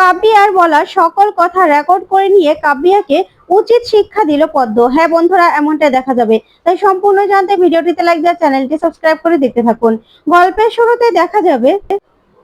কাব্বিয়ার বলা সকল কথা রেকর্ড করে নিয়ে কাব্বিয়াকে উচিত শিক্ষা দিল পদ্ম। হ্যাঁ বন্ধুরা, এমনটা দেখা যাবে। তাই সম্পূর্ণ জানতে ভিডিওটিতে লাইক দেওয়া চ্যানেলটি সাবস্ক্রাইব করে দেখতে থাকুন। গল্পের শুরুতে দেখা যাবে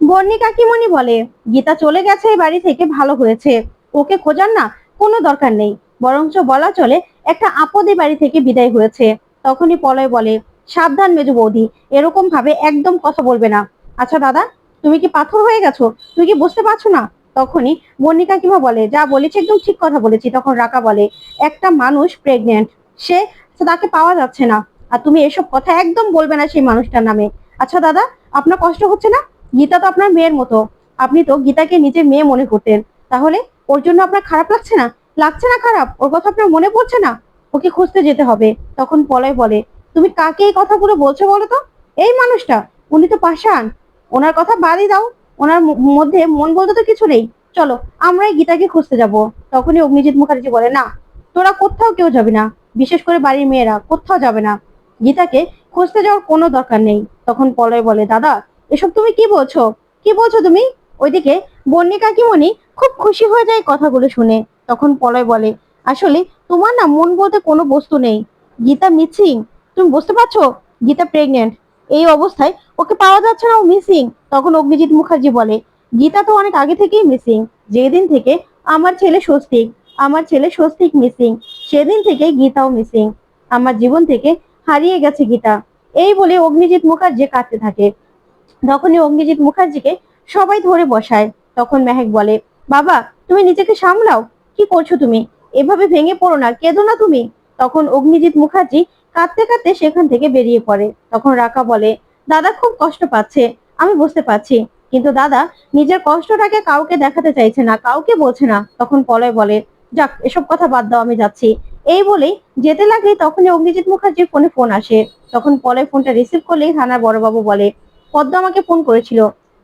বর্ণি কাকিমণি বলে, গীতা চলে গেছে, এই বাড়ি থেকে ভালো হয়েছে। ওকে খোঁজার না কোনো দরকার নেই। বরঞ্চ বলা চলে, একটা আপদে বাড়ি থেকে বিদায় হয়েছে। তখনই পলয় বলে, সাবধান মেজু বৌদি এরকম ভাবে একদম কথা বলবে না। আচ্ছা দাদা, তুমি কি পাথর হয়ে গেছো? তুমি কি বুঝতে পারছ না? তখনই বর্ণিকা কিমা বলে, যা বলেছে একদম ঠিক কথা বলেছি। তখন রাকা বলে, একটা মানুষ প্রেগনেন্ট সে তাকে পাওয়া যাচ্ছে না। আর তুমি এসব কথা একদম বলবে না সেই মানুষটার নামে। আচ্ছা দাদা, আপনার কষ্ট হচ্ছে না? গীতা তো আপনার মেয়ের মতো। আপনি তো গীতাকে নিজের মেয়ে মনে করতেন। তাহলে ওর জন্য আপনার খারাপ লাগছে না? লাগছে না খারাপ? ওর কথা আপনার মনে পড়ছে না? ওকে খুঁজতে যেতে হবে। তখন পলয় বলে, তুমি কাকে এই কথাগুলো বলছো বলো তো? এই মানুষটা, উনি তো পাশান ওনার কথা বাদই দাও। ওনার মধ্যে মন বলতে তো কিছু নেই। চলো, আমরাই গীতাকে খুঁজতে যাব। তখনই অগ্নিজিৎ মুখার্জি বলে, না, তোরা কোথাও কেউ যাবে না। বিশেষ করে বাড়ির মেয়েরা, কোথাও যাবে না। গীতাকে খুঁজতে যাওয়ার কোনো দরকার নেই। তখন পলয় বলে, দাদা, এসব তুমি কি বলছো? কি বলছো তুমি? ওইদিকে বন্যি কাকিমণি খুব খুশি হয়ে যায় কথাগুলো শুনে। তখন পলয় বলে, আসলে তোমার না মন বলতে কোনো বস্তু নেই। গীতা মিছিং তুমি বুঝতে পারছ? গীতা প্রেগনেন্ট এই অবস্থায় ওকে পাওয়া যাচ্ছে না ও মিসিং তখন অগ্নিজিৎ মুখার্জি বলে, গীতা তো অনেক আগে থেকেই মিসিং যেদিন থেকে আমার ছেলে স্বস্তিক, আমার ছেলে স্বস্তিক মিসিং সেদিন থেকে গীতাও মিসিং আমার জীবন থেকে হারিয়ে গেছে গীতা। এই বলে অগ্নিজিৎ মুখার্জি কাঁদতে থাকে। তখনই অগ্নিজিৎ মুখার্জিকে সবাই ধরে বসায়। তখন মেহেক বলে, বাবা, তুমি নিজেকে সামলাও। কি করছ তুমি? এভাবে ভেঙে পড়ো না, কেঁদো না তুমি? তখন অগ্নিজিৎ মুখার্জি কাঁদতে কাঁদতে সেখান থেকে বেরিয়ে পড়ে। তখন রাকা বলে, দাদা খুব কষ্ট পাচ্ছে, আমি বুঝতে পারছি। কিন্তু দাদা, নিজের কষ্টটাকে কাউকে দেখাতে চাইছে না, কাউকে বলছে না। তখন পলয় বলে, যাক, এসব কথা বাদ দাও, আমি যাচ্ছি। এই বলেই যেতে লাগলে তখনই অগ্নিজিৎ মুখার্জির ফোনে ফোন আসে। তখন পলয় ফোনটা রিসিভ করলেই থানার বড়বাবু বলে, পদ্ম আমাকে ফোন করেছিল।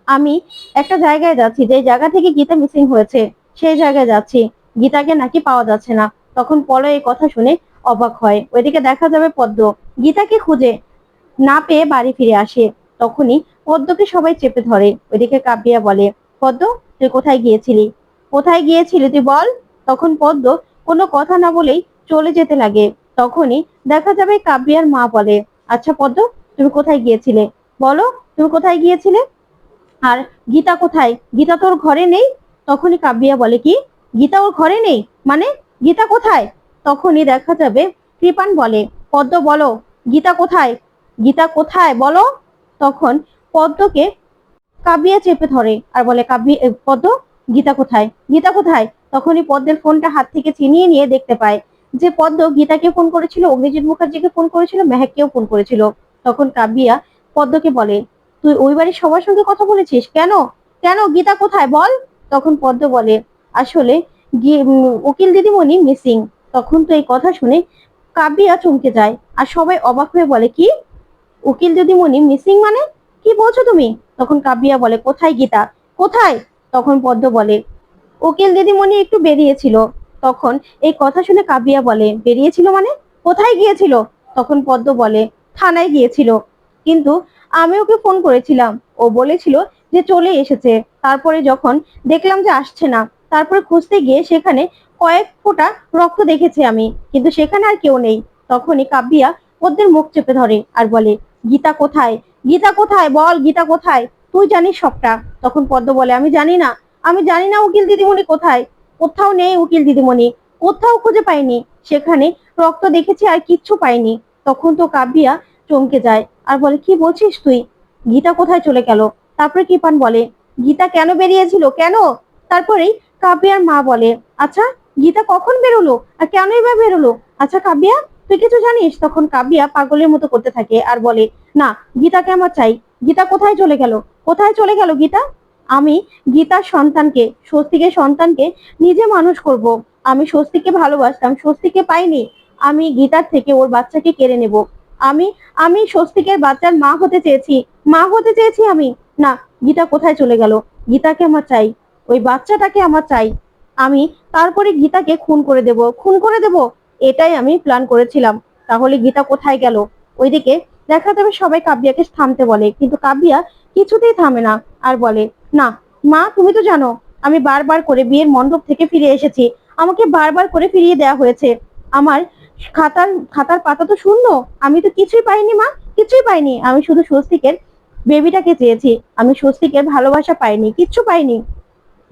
আমি একটা জায়গায় যাচ্ছি, যে জায়গা থেকে গীতা মিসিং হয়েছে, সেই জায়গায় যাচ্ছি। গীতাকে নাকি পাওয়া যাচ্ছে না। তখন পলয় এই কথা শুনে অবাক হয়। ওইদিকে দেখা যাবে পদ্ম। গীতাকে খুঁজে না পেয়ে বাড়ি ফিরে আসে। তখনই পদ্মকে সবাই চেপে ধরে। ওইদিকে কাব্যিয়া বলে, পদ্ম, তুই কোথায় গিয়েছিলি? কোথায় গিয়েছিলি তুই বল? তখন পদ্ম কোনো কথা না বলেই চলে যেতে লাগে। তখনই দেখা যাবে কাব্যিয়ার মা বলে আচ্ছা পদ্ম, তুমি কোথায় গিয়েছিলে? বলো, তুমি কোথায় গিয়েছিলে? আর গীতা কোথায়? গীতা তোর ঘরে নেই? তখনই কাব্যিয়া বলে, কি? গীতা ওর ঘরে নেই? মানে গীতা কোথায়? তখনই দেখা যাবে। কৃপান বলে পদ্ম বলো গীতা কোথায়? গীতা কোথায় বলো? তখন পদ্মকে কাবিয়া চেপে ধরে আর বলে কাব্যি এ, পদ্ম গীতা কোথায়? গীতা কোথায়? তখনই পদ্মের ফোনটা হাত থেকে ছিনিয়ে নিয়ে দেখতে পায় যে পদ্ম গীতাকে ফোন করেছিল অগ্নিজিৎ মুখার্জিকে ফোন করেছিল মেহেককেও ফোন করেছিল। তখন কাব্যিয়া পদ্মকে বলে তুই ওই বাড়ির সবার সঙ্গে কথা বলেছিস? কেন? কেন? গীতা কোথায়? বল? তখন পদ্ম বলে আসলে উকিল দিদিমণি মিসিং। তখন তো এই কথা শুনে কাব্যিয়া চমকে যায় আর সবাই অবাক হয়ে বলে, কি? উকিল দিদিমণি মিসিং মানে? কি বলছো তুমি? তখন কাব্যিয়া বলে, কোথায় গীতা? কোথায়? তখন পদ্ম বলে, উকিল দিদিমণি একটু বেরিয়েছিল। তখন এই কথা শুনে কাবিয়া বলে, বেরিয়েছিল মানে? কোথায় গিয়েছিল? তখন পদ্ম বলে, থানায় গিয়েছিল। কিন্তু আমি ওকে ফোন করেছিলাম। ও বলেছিল যে চলে এসেছে। তারপরে যখন দেখলাম যে আসছে না তারপরে খুঁজতে গিয়ে সেখানে কয়েক ফোঁটা রক্ত দেখেছি আমি। কিন্তু সেখানে আর কেউ নেই। তখনই কাব্যিয়া পদ্মের মুখ চেপে ধরে আর বলে, গীতা কোথায়? গীতা কোথায়? বল, গীতা কোথায়? তুই জানিস সবটা? তখন পদ্ম বলে, আমি জানি না। আমি জানি না উকিল দিদিমণি কোথায়। কোথাও নেই উকিল দিদিমণি। কোথাও খুঁজে পাইনি। সেখানে রক্ত দেখেছি আর কিচ্ছু পাইনি। তখন তো কাব্যিয়া চমকে যায় আর বলে, কি বলছিস তুই? গীতা কোথায় চলে গেল? তারপরে কৃপান বলে, গীতা কেন বেরিয়েছিল? কেন? তারপরেই কাব্যার মা বলে আচ্ছা গীতা কখন বেরোলো? আর কেনই বা বেরোলো? আচ্ছা কাব্যা, তুই কিছু জানিস? তখন কাব্যা পাগলের মতো করতে থাকে আর বলে, না, গীতাকে আমার চাই। গীতা কোথায় চলে গেল? কোথায় চলে গেল গীতা? আমি গীতার সন্তানকে স্বস্তিকের সন্তানকে নিজে মানুষ করব। আমি স্বস্তিকে ভালোবাসতাম, স্বস্তিকে পাইনি। আমি গীতার থেকে ওর বাচ্চাকে কেড়ে নেব। আমি আমি স্বস্তিকের বাচ্চার মা হতে চেয়েছি। মা হতে চেয়েছি আমি। না, গীতা কোথায় চলে গেল? গীতাকে আমার চাই। ওই বাচ্চাটাকে আমার চাই। আমি তারপরে গীতাকে খুন করে দেব। খুন করে দেব? এটাই আমি প্ল্যান করেছিলাম। তাহলে গীতা কোথায় গেল? ওইদিকে দেখা যাবে সবাই কাব্যাকে থামতে বলে। কিন্তু কাব্যা কিছুতেই থামে না আর বলে, না, মা, তুমি তো জানো, আমি বারবার করে বিয়ের মণ্ডপ থেকে ফিরে এসেছি। আমাকে বারবার করে ফিরিয়ে দেওয়া হয়েছে। আমার খাতার খাতার পাতা তো শূন্য। আমি তো কিছুই পাইনি, মা, কিছুই পাইনি। আমি শুধু স্বস্তিকের বেবিটাকে চেয়েছি। আমি স্বস্তিকের ভালোবাসা পাইনি, কিচ্ছু পাইনি।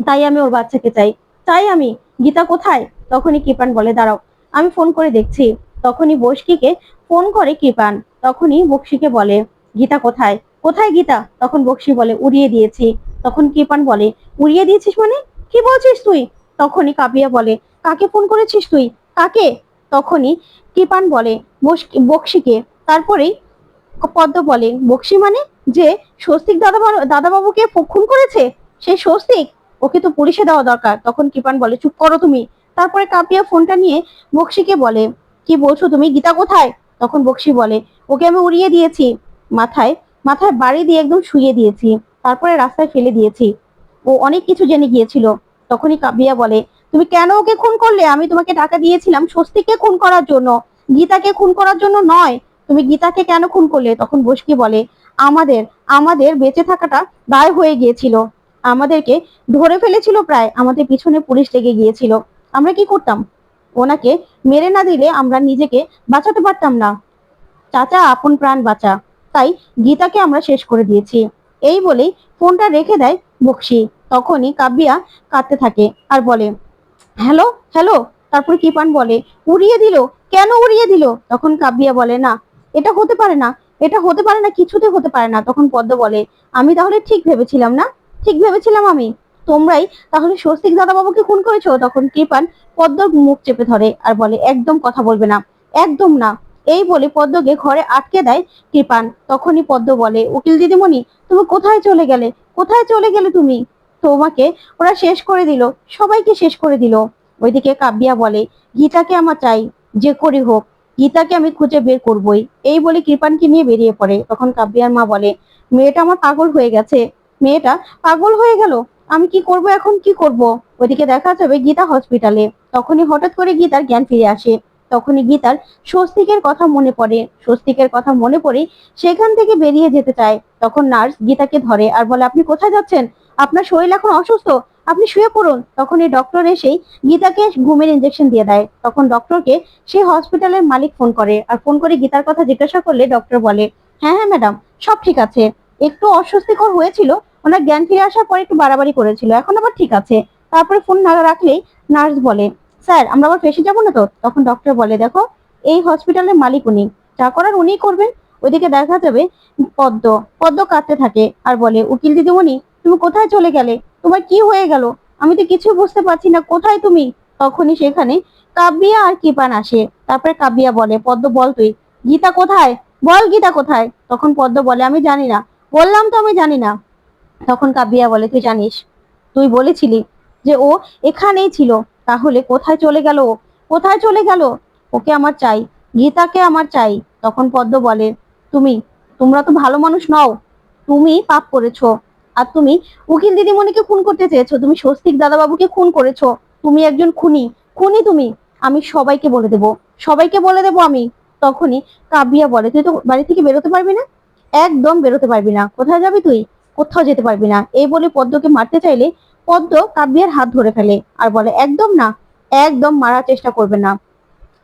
তাই আমি ওর বাচ্চাকে চাই চাই আমি, গীতা কোথায়? তখনই কৃপান বলে, দাঁড়াও, আমি ফোন করে দেখছি। তখনই বসকিকে ফোন করে কৃপান। তখনই বক্সিকে বলে, গীতা কোথায়? কোথায় গীতা? তখন বক্সি বলে, উড়িয়ে দিয়েছি। তখন কৃপান বলে, উড়িয়ে দিয়েছিস মানে? কি বলছিস তুই? তখনই কাবিয়া বলে, কাকে ফোন করেছিস তুই? কাকে? তখনই কৃপান বলে বক্সিকে তারপরেই পদ্ম বলে বক্সি মানে? যে স্বস্তিক দাদা দাদাবাবুকে খুন করেছে? সেই স্বস্তিক? ওকে তো পুলিশে দেওয়া দরকার। তখন কৃপান বলে, চুপ করো তুমি। তারপরে কাপিয়া ফোনটা নিয়ে বক্সিকে বলে, কি বলছো তুমি? গীতা কোথায়? তখন বক্সি বলে, ওকে আমি উড়িয়ে দিয়েছি। মাথায় মাথায় বাড়ি দিয়ে একদম শুয়ে দিয়েছি। তারপরে রাস্তায় ফেলে দিয়েছি। ও অনেক কিছু জেনে গিয়েছিল। তখনই কাবিয়া বলে, তুমি কেন ওকে খুন করলে? আমি তোমাকে টাকা দিয়েছিলাম স্বস্তিককে খুন করার জন্য। গীতাকে খুন করার জন্য নয়। তুমি গীতাকে কেন খুন করলে? তখন বসকি বলে, আমাদের আমাদের বেঁচে থাকাটা দায় হয়ে গিয়েছিল। আমাদেরকে ধরে ফেলেছিল প্রায়, আমাদের পিছনে পুলিশ লেগে গিয়েছিল। আমরা কি করতাম? ওনাকে মেরে না দিলে আমরা নিজেকে বাঁচাতে পারতাম না। চাচা, আপন প্রাণ বাঁচা। তাই গীতাকে আমরা শেষ করে দিয়েছি। এই বলেই ফোনটা রেখে দেয় বক্সি। তখনই কাব্যা কাঁদতে থাকে আর বলে, হ্যালো হ্যালো। তারপর কৃপান বলে, উড়িয়ে দিল? কেন উড়িয়ে দিল? তখন কাব্যা বলে, না, এটা হতে পারে না। এটা হতে পারে না, কিছুতে হতে পারে না। তখন পদ্ম বলে, আমি তাহলে ঠিক ভেবেছিলাম না? ঠিক ভেবেছিলাম আমি। তোমরাই তাহলে স্বস্তিক দাদাবাবুকে খুন করেছ? তখন কৃপান পদ্মর মুখ চেপে ধরে আর বলে, একদম কথা বলবে না, একদম না। এই বলে পদ্মকে ঘরে আটকে দেয় কৃপান। তখনই পদ্ম বলে, উকিল দিদিমণি, তুমি কোথায় চলে গেলে? কোথায় চলে গেলে তুমি? তোমাকে ওরা শেষ করে দিল, সবাইকে শেষ করে দিল। ওইদিকে কাব্যা বলে, গীতাকে আমার চাই, যে করি হোক, গীতাকে আমি খুঁজে বের করবই। এই বলে কৃপানকে নিয়ে বেরিয়ে পড়ে। তখন কাব্যার মা বলে, মেয়েটা আমার পাগল হয়ে গেছে মেয়েটা পাগল হয়ে গেল। আমি কি করব এখন? কি করব? ওইদিকে দেখা যাবে গীতা হসপিটালে। তখনই হঠাৎ করে গীতার জ্ঞান ফিরে আসে। তখনই গীতার স্বস্তিকের কথা মনে পড়ে। স্বস্তিকের কথা মনে পড়ে সেখান থেকে বেরিয়ে যেতে চায়। তখন নার্স গীতাকে ধরে আর বলে, আপনি কোথায় যাচ্ছেন? আপনার শরীর এখন অসুস্থ। আপনি শুয়ে পড়ুন। তখন এই ডক্টর এসেই গীতাকে ঘুমের ইঞ্জেকশন দিয়ে দেয়। তখন ডক্টরকে সেই হসপিটালের মালিক ফোন করে। আর ফোন করে গীতার কথা জিজ্ঞাসা করলে ডক্টর বলে হ্যাঁ হ্যাঁ ম্যাডাম সব ঠিক আছে। একটু অস্বস্তিকর হয়েছিল, ওনার জ্ঞান ফিরে আসার পর একটু বাড়াবাড়ি করেছিল। এখন আবার ঠিক আছে। তারপরে ফোন না রাখলেই নার্স বলে, স্যার, আমরা আবার ফেসে যাব না তো? তখন ডক্টর বলে, দেখো, এই হসপিটালের মালিক উনি। যা করার উনিই করবেন। ওইদিকে দেখা যাবে পদ্ম। পদ্ম কাঁদতে থাকে আর বলে, উকিল দিদিমণি, তুমি কোথায় চলে গেলে? তোমার কি হয়ে গেল? আমি তো কিছু বুঝতে পারছি না, কোথায় তুমি? তখনই সেখানে কাব্যিয়া আর কৃপান আসে। তারপরে কাব্যিয়া বলে, পদ্ম, বল তুই। গীতা কোথায়? বল গীতা কোথায়? তখন পদ্ম বলে, আমি জানি না। বললাম তো আমি জানি না। তখন কাব্যিয়া বলে, তুই জানিস, তুই বলেছিলি যে ও এখানেই ছিল, তাহলে কোথায় চলে গেল ও? কোথায় চলে গেল? ওকে আমার চাই, গীতাকে আমার চাই। তখন পদ্ম বলে, তুমি, তোমরা তো ভালো মানুষ নও, তুমি পাপ করেছ। আর তুমি উকিল দিদিমণিকে খুন করতে চেয়েছো, তুমি স্বস্তিক দাদাবাবুকে খুন করেছ। তুমি একজন খুনি খুনি তুমি। আমি সবাইকে বলে দেব, সবাইকে বলে দেব আমি। তখনই কাবিয়া বলে, তুই তো বাড়ি থেকে বেরোতে পারবি না? একদম বেরোতে পারবি না। কোথায় যাবি তুই? কোথাও যেতে পারবি না। এই বলে পদ্মকে মারতে চাইলে পদ্ম কাব্যের হাত ধরে ফেলে আর বলে, একদম না, একদম মারার চেষ্টা করবে না।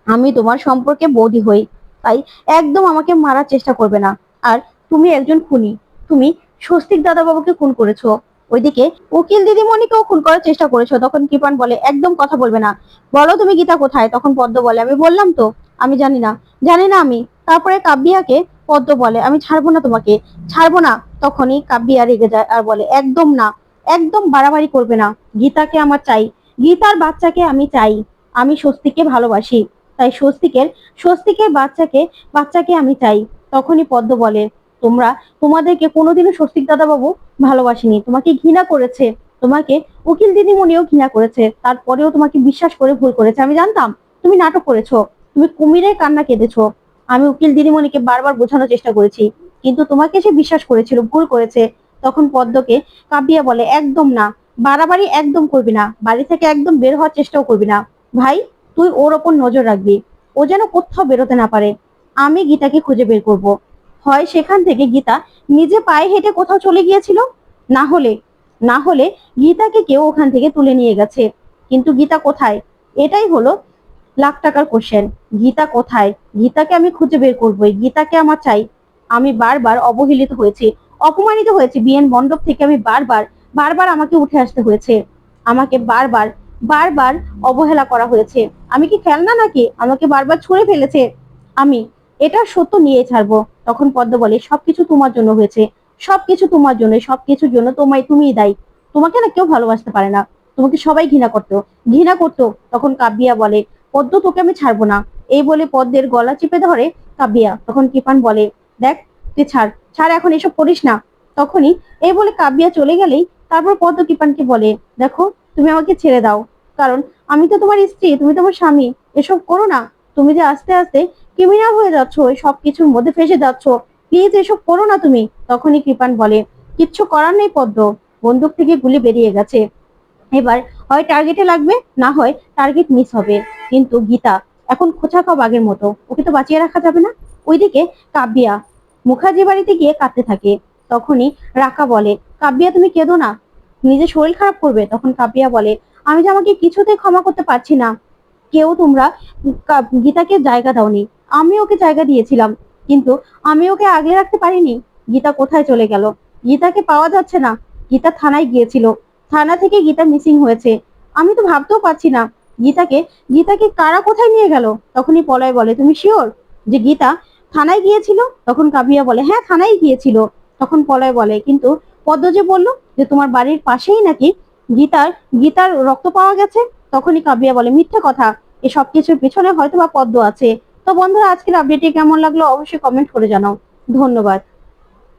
আমি তোমার সম্পর্কে বৌদি হই, তাই একদম আমাকে মারার চেষ্টা করবে না। আর তুমি একজন খুনি, তুমি স্বস্তিক দাদা দাদাবাবুকে খুন করেছ। ওইদিকে উকিল দিদিমণিকেও খুন করার চেষ্টা করেছ। তখন কৃপান বলে, একদম কথা বলবে না। বলো তুমি গীতা কোথায়? তখন পদ্ম বলে, আমি বললাম তো, আমি জানি না জানি না আমি। তারপরে কাব্যিয়াকে পদ্ম বলে, আমি ছাড়বো না তোমাকে, ছাড়বো না। তখনই কাব্যিয়া রেগে যায় আর বলে, একদম না, একদম বাড়াবাড়ি করবে না। গীতাকে আমার চাই, গীতার বাচ্চাকে আমি চাই, আমি স্বস্তিকে ভালোবাসি। তাই স্বস্তিকের স্বস্তিকের বাচ্চাকে বাচ্চাকে আমি চাই। তখনই পদ্ম বলে, তোমরা, তোমাদেরকে কোনোদিনও স্বস্তিক দাদাবাবু ভালোবাসেনি। তোমাকে ঘৃণা করেছে, তোমাকে উকিল দিদিমণিও ঘৃণা করেছে। তারপরেও তোমাকে বিশ্বাস করে ভুল করেছে। আমি জানতাম, তুমি নাটক করেছ, তুমি কুমিরের কান্না কেঁদেছো। আমি উকিল দিদিমণিকে বারবার বোঝানোর চেষ্টা করেছি, কিন্তু তোমাকে সে বিশ্বাস করেছিল, ভুল করেছে। তখন পদ্মকে কাবিয়া বলে, একদম না, বাড়াবাড়ি একদম করবি না, বাড়ি থেকে একদম বের হওয়ার চেষ্টাও করবি না। ভাই, তুই ওর ওপর নজর রাখবি, ও যেন কোথাও বেরোতে না পারে। আমি গীতাকে খুঁজে বের করব। হয় সেখান থেকে গীতা নিজে পায়ে হেঁটে কোথাও চলে গিয়েছিল? না হলে না হলে গীতাকে কেউ ওখান থেকে তুলে নিয়ে গেছে। কিন্তু গীতা কোথায়? এটাই হলো লাখ টাকার কোশ্চেন গীতা কোথায়? গীতাকে আমি খুঁজে বের করবোই গীতাকে আমার চাই। আমি বারবার অবহেলিত হয়েছি, অপমানিত হয়েছি। বিএন মণ্ডপ থেকে আমি বারবার বারবার আমাকে উঠে আসতে হয়েছে। আমাকে বারবার বারবার অবহেলা করা হয়েছে। আমি কি খেলনা নাকি? আমাকে বারবার ছুঁড়ে ফেলেছে। আমি এটা সত্য নিয়ে ছাড়বো। তখন পদ্ম বলে, সবকিছু তোমার জন্য হয়েছে। সবকিছু তোমার জন্য, সবকিছুর জন্য তোমায় তুমিই দায়ী। তোমাকে না কেউ ভালোবাসতে পারে না। তোমাকে সবাই ঘৃণা করতো। ঘৃণা করতো। তখন কাব্যিয়া বলে পদ্ম তোকে আমি ছাড়বো না। এই বলে পদ্মের গলা চেপে ধরে কাব্যিয়া। তখন কৃপান বলে, দেখ, তুই ছাড়। ছাড়, এখন এসব করিস না। তখনই এই বলে কাব্যিয়া চলে গেলেই তারপর পদ্ম কৃপানকে বলে, দেখো, তুমি আমাকে ছেড়ে দাও। কারণ আমি তো তোমার স্ত্রী, তুমি তোমার স্বামী। এসব করো না। তুমি যে আস্তে আস্তে ক্রিমিনাল হয়ে যাচ্ছ সব কিছুর মধ্যে ফেসে যাচ্ছ প্লিজ এসব করো না তুমি। তখনই কৃপান বলে, কিচ্ছু করার নেই পদ্ম। বন্দুক থেকে গুলি বেরিয়ে গেছে। এবার হয় টার্গেটে লাগবে, না হয় টার্গেট মিস হবে। কিন্তু গীতা, এখন খোঁচা খাও বাঘের মতো, ওকে তো বাঁচিয়ে রাখা যাবে না। ওইদিকে কাব্যিয়া, মুখার্জি বাড়িতে গিয়ে কাঁদতে থাকে। তখনই রাকা বলে, কাব্যিয়া তুমি কেঁদো না, নিজের শরীর খারাপ করবে। তখন কাব্যিয়া বলে, আমি যে আমাকে কিছুতে ক্ষমা করতে পারছি না। কেউ তোমরা গীতাকে জায়গা দাওনি। আমি ওকে জায়গা দিয়েছিলাম, কিন্তু আমি ওকে আগলে রাখতে পারিনি। গীতা কোথায় চলে গেল? গীতাকে পাওয়া যাচ্ছে না। গীতা থানায় গিয়েছিল। থানা থেকে গীতা মিসিং হয়েছে। আমি তো ভাবতেও পারছি না, গীতাকে গীতাকে কারা কোথায় নিয়ে গেল? তখনই পলয় বলে, তুমি শিওর যে গীতা থানায় গিয়েছিল? তখন কাবিয়া বলে হ্যাঁ থানায় গিয়েছিল। তখন পলয় বলে, কিন্তু পদ্ম যে বলল যে তোমার বাড়ির পাশেই নাকি গীতার গীতার রক্ত পাওয়া গেছে? তখনই কাবিয়া বলে, মিথ্যে কথা। এই সব কিছুর পিছনে হয়তো বা পদ্ম আছে। তো বন্ধুরা, আজকের আপডেটটি কেমন লাগল অবশ্যই কমেন্ট করে জানাও। ধন্যবাদ।